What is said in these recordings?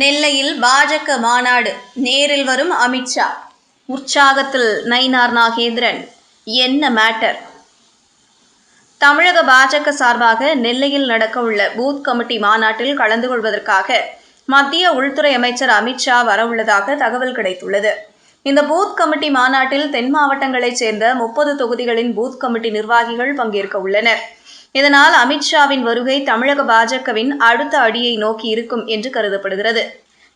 நெல்லையில் பாஜக மாநாடு. நேரில் வரும் அமித்ஷா உற்சாகத்தில் நயினார் நாகேந்திரன். என்ன மேட்டர்? தமிழக பாஜக சார்பாக நெல்லையில் நடக்கவுள்ள பூத் கமிட்டி மாநாட்டில் கலந்து கொள்வதற்காக மத்திய உள்துறை அமைச்சர் அமித்ஷா வரவுள்ளதாக தகவல் கிடைத்துள்ளது. இந்த பூத் கமிட்டி மாநாட்டில் தென் மாவட்டங்களைச் சேர்ந்த முப்பது தொகுதிகளின் பூத் கமிட்டி நிர்வாகிகள் பங்கேற்க உள்ளனர். இதனால் அமித்ஷாவின் வருகை தமிழக பாஜகவின் அடுத்த அடியை நோக்கி இருக்கும் என்று கருதப்படுகிறது.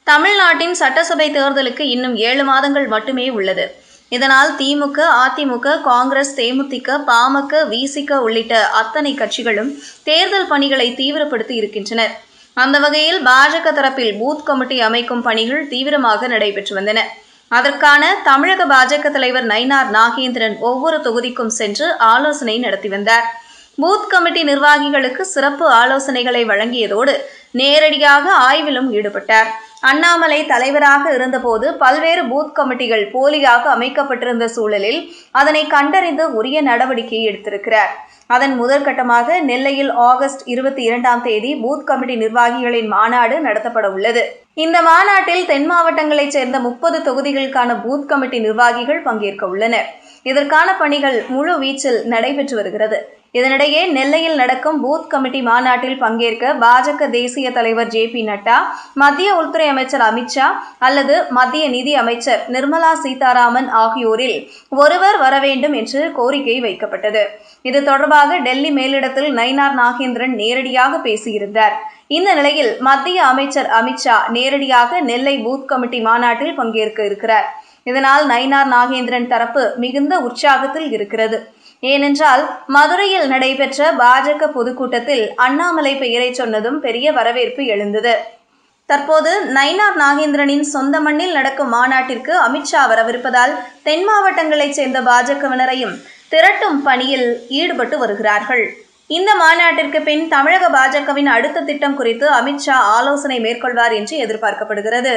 தமிழ்நாட்டின் சட்டசபை தேர்தலுக்கு இன்னும் ஏழு மாதங்கள் மட்டுமே உள்ளது. இதனால் திமுக அதிமுக காங்கிரஸ் தேமுதிக பாமக விசிக உள்ளிட்ட அத்தனை கட்சிகளும் தேர்தல் பணிகளை தீவிரப்படுத்தி இருக்கின்றனர். அந்த வகையில் பாஜக தரப்பில் பூத் கமிட்டி அமைக்கும் பணிகள் தீவிரமாக நடைபெற்று வந்தன. அதற்கான தமிழக பாஜக தலைவர் நயினார் நாகேந்திரன் ஒவ்வொரு தொகுதிக்கும் சென்று ஆலோசனை நடத்தி வந்தார். பூத் கமிட்டி நிர்வாகிகளுக்கு சிறப்பு ஆலோசனைகளை வழங்கியதோடு நேரடியாக ஆய்விலும் ஈடுபட்டார். அண்ணாமலை தலைவராக இருந்தபோது பல்வேறு பூத் கமிட்டிகள் போலியாக அமைக்கப்பட்டிருந்த சூழலில் அதனை கண்டறிந்து உரிய நடவடிக்கை எடுத்திருக்கிறார். அதன் முதற்கட்டமாக நெல்லையில் ஆகஸ்ட் இருபத்தி இரண்டாம் தேதி பூத் கமிட்டி நிர்வாகிகளின் மாநாடு நடத்தப்பட உள்ளது. இந்த மாநாட்டில் தென் மாவட்டங்களைச் சேர்ந்த முப்பது தொகுதிகளுக்கான பூத் கமிட்டி நிர்வாகிகள் பங்கேற்க உள்ளனர். இதற்கான பணிகள் முழு வீச்சில் நடைபெற்று வருகிறது. இதனிடையே நெல்லையில் நடக்கும் பூத் கமிட்டி மாநாட்டில் பங்கேற்க பாஜக தேசிய தலைவர் ஜே பி நட்டா மத்திய உள்துறை அமைச்சர் அமித்ஷா அல்லது மத்திய நிதி அமைச்சர் நிர்மலா சீதாராமன் ஆகியோரில் ஒருவர் வர வேண்டும் என்று கோரிக்கை வைக்கப்பட்டது. இது தொடர்பாக டெல்லி மேலிடத்தில் நயினார் நாகேந்திரன் நேரடியாக பேசியிருந்தார். இந்த நிலையில் மத்திய அமைச்சர் அமித்ஷா நேரடியாக நெல்லை பூத் கமிட்டி மாநாட்டில் பங்கேற்க இருக்கிறார். இதனால் நயினார் நாகேந்திரன் தரப்பு மிகுந்த உற்சாகத்தில் இருக்கிறது. ஏனென்றால் மதுரையில் நடைபெற்ற பாஜக பொதுக்கூட்டத்தில் அண்ணாமலை பெயரை சொன்னதும் பெரிய வரவேற்பு எழுந்தது. தற்போது நயினார் நாகேந்திரனின் சொந்த மண்ணில் நடக்கும் மாநாட்டிற்கு அமித்ஷா வரவிருப்பதால் தென் மாவட்டங்களைச் சேர்ந்த பாஜகவினரையும் திரட்டும் பணியில் ஈடுபட்டு வருகிறார்கள். இந்த மாநாட்டிற்கு பின் தமிழக பாஜகவின் அடுத்த திட்டம் குறித்து அமித்ஷா ஆலோசனை மேற்கொள்வார் என்று எதிர்பார்க்கப்படுகிறது.